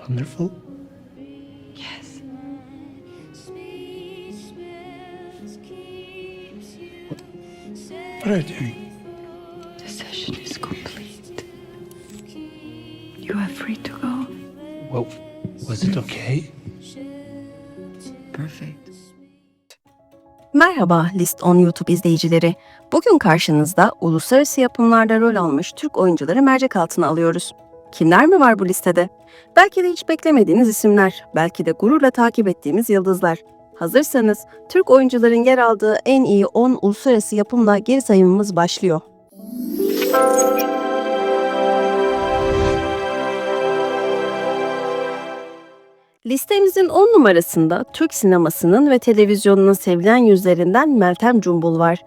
wonderful? Yes. What are you doing? The session is complete. You are free to go. Well, was it okay? Perfect. Merhaba List on YouTube izleyicileri. Bugün karşınızda uluslararası yapımlarda rol almış Türk oyuncuları mercek altına alıyoruz. Kimler mi var bu listede? Belki de hiç beklemediğiniz isimler, belki de gururla takip ettiğimiz yıldızlar. Hazırsanız Türk oyuncuların yer aldığı en iyi 10 uluslararası yapımla geri sayımımız başlıyor. Listemizin 10 numarasında Türk sinemasının ve televizyonunun sevilen yüzlerinden Meltem Cumbul var.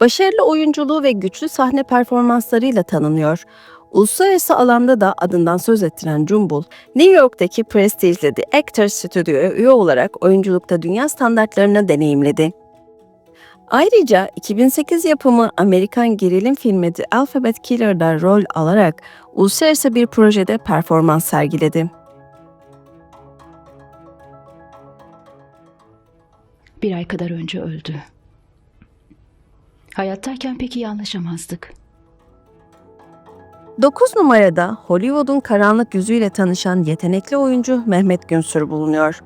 Başarılı oyunculuğu ve güçlü sahne performanslarıyla tanınıyor. Uluslararası alanda da adından söz ettiren Cumbul, New York'taki prestijli The Actors Studio'ya üye olarak oyunculukta dünya standartlarını deneyimledi. Ayrıca 2008 yapımı Amerikan gerilim filmi The Alphabet Killer'da rol alarak uluslararası bir projede performans sergiledi. Bir ay kadar önce öldü. Hayattayken pek iyi anlaşamazdık. 9 numarada Hollywood'un karanlık yüzüyle tanışan yetenekli oyuncu Mehmet Günsür bulunuyor.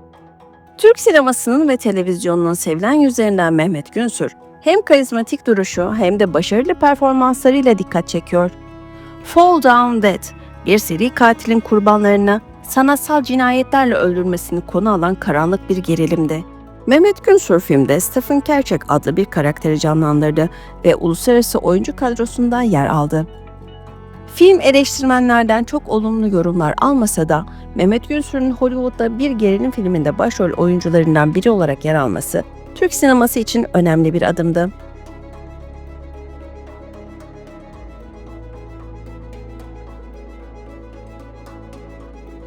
Türk sinemasının ve televizyonunun sevilen yüzlerinden Mehmet Günsür, hem karizmatik duruşu hem de başarılı performanslarıyla dikkat çekiyor. Fall Down Dead, bir seri katilin kurbanlarını sanatsal cinayetlerle öldürmesini konu alan karanlık bir gerilimdi. Mehmet Günsür filmde Stephen Kerçek adlı bir karakteri canlandırdı ve uluslararası oyuncu kadrosunda yer aldı. Film eleştirmenlerden çok olumlu yorumlar almasa da Mehmet Günsür'ün Hollywood'da bir gerilim filminde başrol oyuncularından biri olarak yer alması Türk sineması için önemli bir adımdı.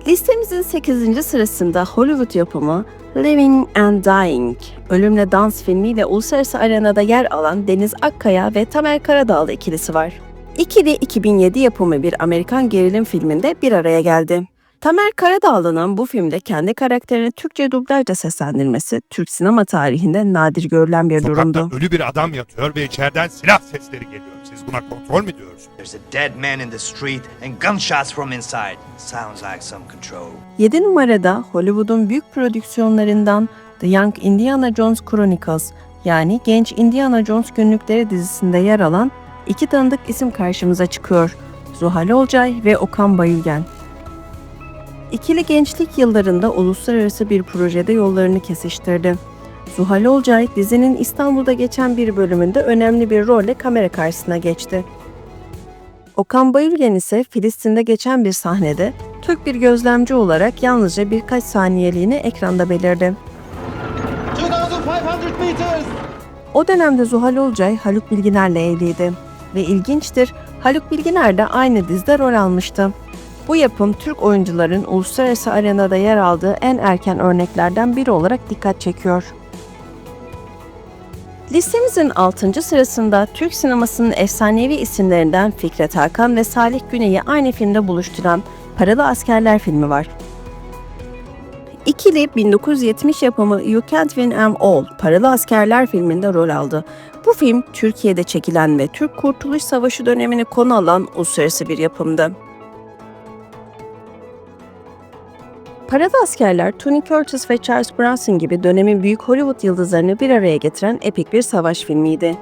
Listemizin 8. sırasında Hollywood yapımı Living and Dying, Ölümle Dans filmiyle uluslararası arenada yer alan Deniz Akkaya ve Tamer Karadağlı ikilisi var. İkili 2007 yapımı bir Amerikan gerilim filminde bir araya geldi. Tamer Karadağlı'nın bu filmde kendi karakterini Türkçe dublajla seslendirmesi Türk sinema tarihinde nadir görülen bir durumdu. Sokakta ölü bir adam yatıyor ve içeriden silah sesleri geliyor. Siz buna kontrol mü diyorsunuz? There's a dead man in the street and gunshots from inside. Sounds like some control. 7 numarada Hollywood'un büyük prodüksiyonlarından The Young Indiana Jones Chronicles yani Genç Indiana Jones Günlükleri dizisinde yer alan iki tanıdık isim karşımıza çıkıyor. Zuhal Olcay ve Okan Bayülgen. İkili gençlik yıllarında uluslararası bir projede yollarını kesiştirdi. Zuhal Olcay dizinin İstanbul'da geçen bir bölümünde önemli bir rolle kamera karşısına geçti. Okan Bayülgen ise Filistin'de geçen bir sahnede Türk bir gözlemci olarak yalnızca birkaç saniyeliğine ekranda belirdi. O dönemde Zuhal Olcay Haluk Bilginer'le evliydi. Ve ilginçtir, Haluk Bilginer de aynı dizide rol almıştı. Bu yapım Türk oyuncuların uluslararası arenada yer aldığı en erken örneklerden biri olarak dikkat çekiyor. Listemizin 6. sırasında Türk sinemasının efsanevi isimlerinden Fikret Hakan ve Salih Güney'i aynı filmde buluşturan Paralı Askerler filmi var. İkili 1970 yapımı You Can't Win 'Em All Paralı Askerler filminde rol aldı. Bu film Türkiye'de çekilen ve Türk Kurtuluş Savaşı dönemini konu alan uluslararası bir yapımdı. Paralı Askerler, Tony Curtis ve Charles Bronson gibi dönemin büyük Hollywood yıldızlarını bir araya getiren epik bir savaş filmiydi.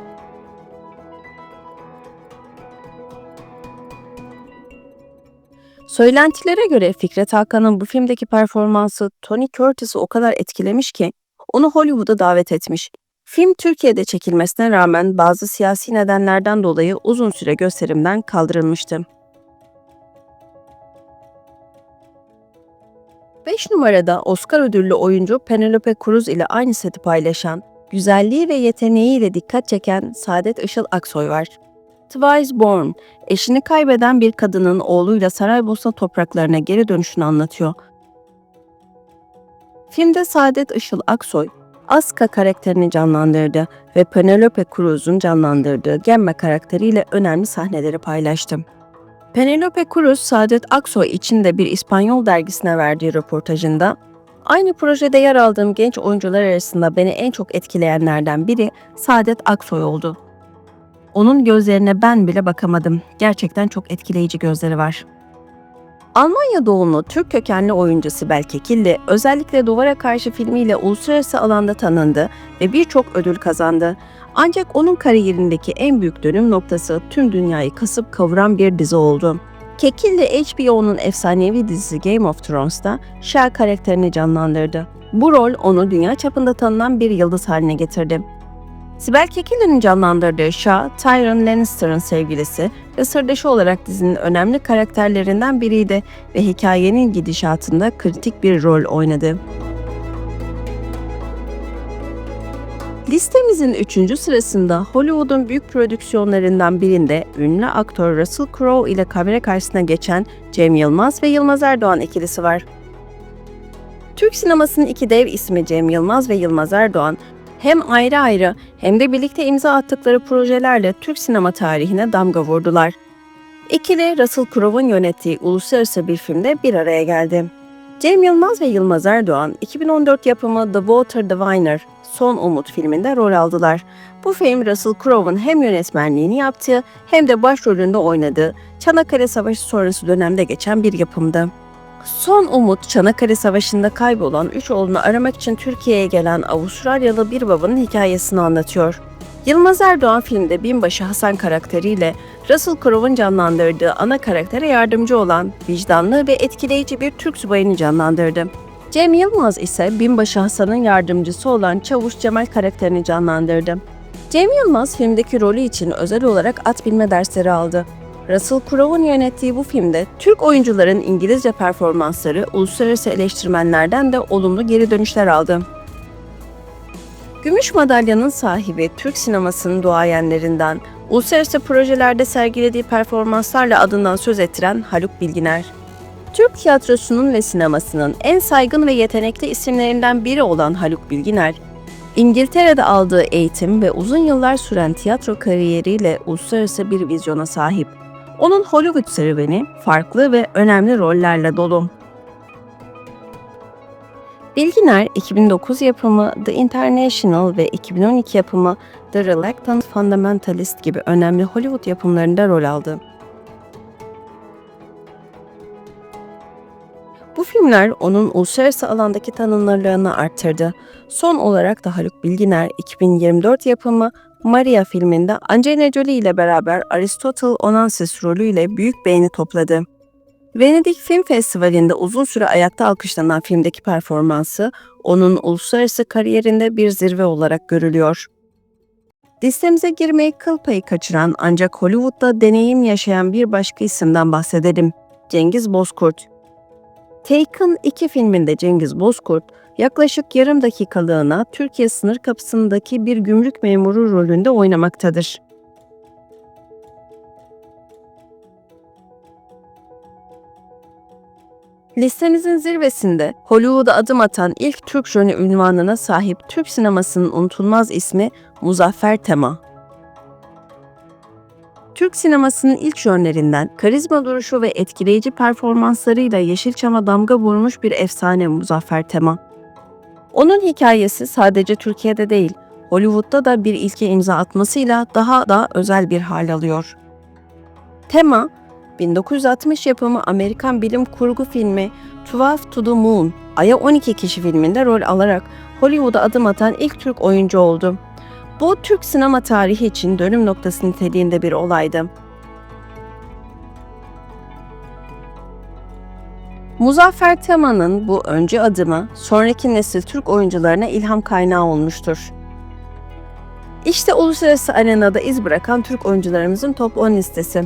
Söylentilere göre Fikret Hakan'ın bu filmdeki performansı Tony Curtis'i o kadar etkilemiş ki onu Hollywood'a davet etmiş. Film Türkiye'de çekilmesine rağmen bazı siyasi nedenlerden dolayı uzun süre gösterimden kaldırılmıştı. 5 numarada Oscar ödüllü oyuncu Penelope Cruz ile aynı seti paylaşan, güzelliği ve yeteneğiyle dikkat çeken Saadet Işıl Aksoy var. Twice Born, eşini kaybeden bir kadının oğluyla Saraybosna topraklarına geri dönüşünü anlatıyor. Filmde Saadet Işıl Aksoy, Aska karakterini canlandırdı ve Penelope Cruz'un canlandırdığı Gemma karakteriyle önemli sahneleri paylaştı. Penelope Cruz, Saadet Aksoy için de bir İspanyol dergisine verdiği röportajında, Aynı projede yer aldığım genç oyuncular arasında beni en çok etkileyenlerden biri Saadet Aksoy oldu. Onun gözlerine ben bile bakamadım. Gerçekten çok etkileyici gözleri var. Almanya doğumlu Türk kökenli oyuncu Sibel Kekilli özellikle Duvara Karşı filmiyle uluslararası alanda tanındı ve birçok ödül kazandı. Ancak onun kariyerindeki en büyük dönüm noktası tüm dünyayı kasıp kavuran bir dizi oldu. Kekilli HBO'nun efsanevi dizisi Game of Thrones'ta Shah karakterini canlandırdı. Bu rol onu dünya çapında tanınan bir yıldız haline getirdi. Sibel Kekilli'nin canlandırdığı Shah, Tyrion Lannister'ın sevgilisi ve sırdaşı olarak dizinin önemli karakterlerinden biriydi ve hikayenin gidişatında kritik bir rol oynadı. Listemizin üçüncü sırasında Hollywood'un büyük prodüksiyonlarından birinde ünlü aktör Russell Crowe ile kamera karşısına geçen Cem Yılmaz ve Yılmaz Erdoğan ikilisi var. Türk sinemasının iki dev ismi Cem Yılmaz ve Yılmaz Erdoğan hem ayrı ayrı hem de birlikte imza attıkları projelerle Türk sinema tarihine damga vurdular. İkili Russell Crowe'un yönettiği uluslararası bir filmde bir araya geldi. Cem Yılmaz ve Yılmaz Erdoğan 2014 yapımı The Water Diviner Son Umut filminde rol aldılar. Bu film Russell Crowe'un hem yönetmenliğini yaptığı hem de başrolünde oynadığı Çanakkale Savaşı sonrası dönemde geçen bir yapımdı. Son Umut, Çanakkale Savaşı'nda kaybolan üç oğlunu aramak için Türkiye'ye gelen Avustralyalı bir babanın hikayesini anlatıyor. Yılmaz Erdoğan filmde binbaşı Hasan karakteriyle Russell Crowe'un canlandırdığı ana karaktere yardımcı olan vicdanlı ve etkileyici bir Türk subayını canlandırdı. Cem Yılmaz ise binbaşı Hasan'ın yardımcısı olan Çavuş Cemal karakterini canlandırdı. Cem Yılmaz filmdeki rolü için özel olarak at bilme dersleri aldı. Russell Crowe'un yönettiği bu filmde Türk oyuncuların İngilizce performansları uluslararası eleştirmenlerden de olumlu geri dönüşler aldı. Gümüş madalyanın sahibi Türk sinemasının duayenlerinden, uluslararası projelerde sergilediği performanslarla adından söz ettiren Haluk Bilginer. Türk tiyatrosunun ve sinemasının en saygın ve yetenekli isimlerinden biri olan Haluk Bilginer, İngiltere'de aldığı eğitim ve uzun yıllar süren tiyatro kariyeriyle uluslararası bir vizyona sahip. Onun Hollywood serüveni farklı ve önemli rollerle dolu. Bilginer 2009 yapımı The International ve 2012 yapımı The Reluctant Fundamentalist gibi önemli Hollywood yapımlarında rol aldı. Bu filmler onun uluslararası alandaki tanınırlığını arttırdı. Son olarak da Haluk Bilginer 2024 yapımı Maria filminde Angelina Jolie ile beraber Aristotle Onassis rolüyle büyük beğeni topladı. Venedik Film Festivali'nde uzun süre ayakta alkışlanan filmdeki performansı onun uluslararası kariyerinde bir zirve olarak görülüyor. Listemize girmeyi kıl payı kaçıran ancak Hollywood'da deneyim yaşayan bir başka isimden bahsedelim. Cengiz Bozkurt. Taken 2 filminde Cengiz Bozkurt yaklaşık yarım dakikalığına Türkiye sınır kapısındaki bir gümrük memuru rolünde oynamaktadır. Listemizin zirvesinde Hollywood'a adım atan ilk Türk jönü ünvanına sahip Türk sinemasının unutulmaz ismi Muzaffer Tema. Türk sinemasının ilk jönlerinden karizma duruşu ve etkileyici performanslarıyla Yeşilçam'a damga vurmuş bir efsane Muzaffer Tema. Onun hikayesi sadece Türkiye'de değil, Hollywood'da da bir ilke imza atmasıyla daha da özel bir hal alıyor. Tema, 1960 yapımı Amerikan bilim kurgu filmi Twelve to the Moon, Ay'a 12 kişi filminde rol alarak Hollywood'a adım atan ilk Türk oyuncu oldu. Bu Türk sinema tarihi için dönüm noktası niteliğinde bir olaydı. Muzaffer Tema'nın bu öncü adımı sonraki nesil Türk oyuncularına ilham kaynağı olmuştur. İşte uluslararası arenada iz bırakan Türk oyuncularımızın top 10 listesi.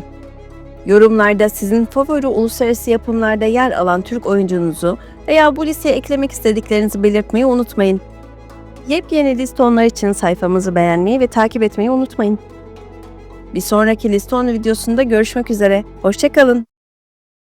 Yorumlarda sizin favori uluslararası yapımlarda yer alan Türk oyuncunuzu veya bu listeye eklemek istediklerinizi belirtmeyi unutmayın. Yepyeni listonlar için sayfamızı beğenmeyi ve takip etmeyi unutmayın. Bir sonraki liston videosunda görüşmek üzere. Hoşçakalın.